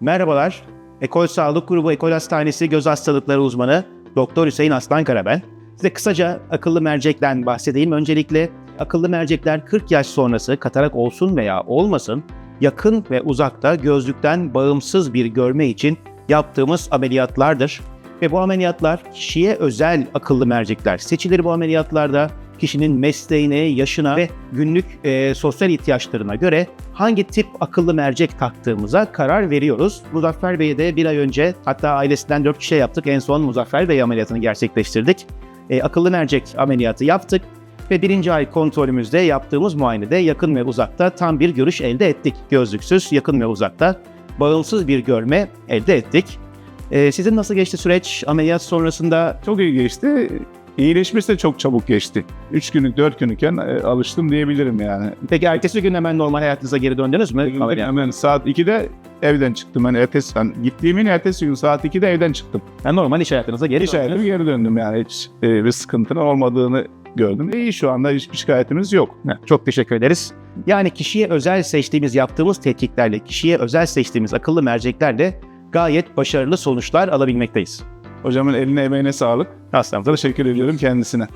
Merhabalar. Ekol Sağlık Grubu Ekol Hastanesi Göz Hastalıkları Uzmanı Doktor Hüseyin Aslankara ben. Size kısaca akıllı mercekten bahsedeyim. Öncelikle akıllı mercekler 40 yaş sonrası katarak olsun veya olmasın yakın ve uzakta gözlükten bağımsız bir görme için yaptığımız ameliyatlardır. Ve bu ameliyatlar kişiye özel akıllı mercekler seçilir bu ameliyatlarda. Kişinin mesleğine, yaşına ve günlük e, sosyal ihtiyaçlarına göre hangi tip akıllı mercek taktığımıza karar veriyoruz. Muzaffer Bey'e de bir ay önce hatta ailesinden 4 kişi yaptık. En son Muzaffer Bey ameliyatını gerçekleştirdik. E, akıllı mercek ameliyatı yaptık ve birinci ay kontrolümüzde yaptığımız muayenede yakın ve uzakta tam bir görüş elde ettik. Gözlüksüz, yakın ve uzakta bağımsız bir görme elde ettik. E, sizin nasıl geçti süreç? Ameliyat sonrasında Çok iyi geçti. İyileşmesi de çok çabuk geçti. 3 günlük, 4 günlükken e, alıştım diyebilirim yani. peki ertesi gün hemen normal hayatınıza geri döndünüz mü? Ameliyat. Hemen saat 2'de evden çıktım. Yani ertesi, ben gittiğimin ertesi gün saat 2'de evden çıktım. Yani normal iş hayatınıza geri İş döndünüz. hayatıma geri döndüm yani hiç e, bir sıkıntının olmadığını gördüm. İyi şu anda hiçbir şikayetimiz yok. Çok teşekkür ederiz. Yani kişiye özel seçtiğimiz, yaptığımız tetkiklerle, kişiye özel seçtiğimiz akıllı merceklerle gayet başarılı sonuçlar alabilmekteyiz. Hocamın eline emeğine sağlık. Hastamıza Teşekkür ediyorum kendisine.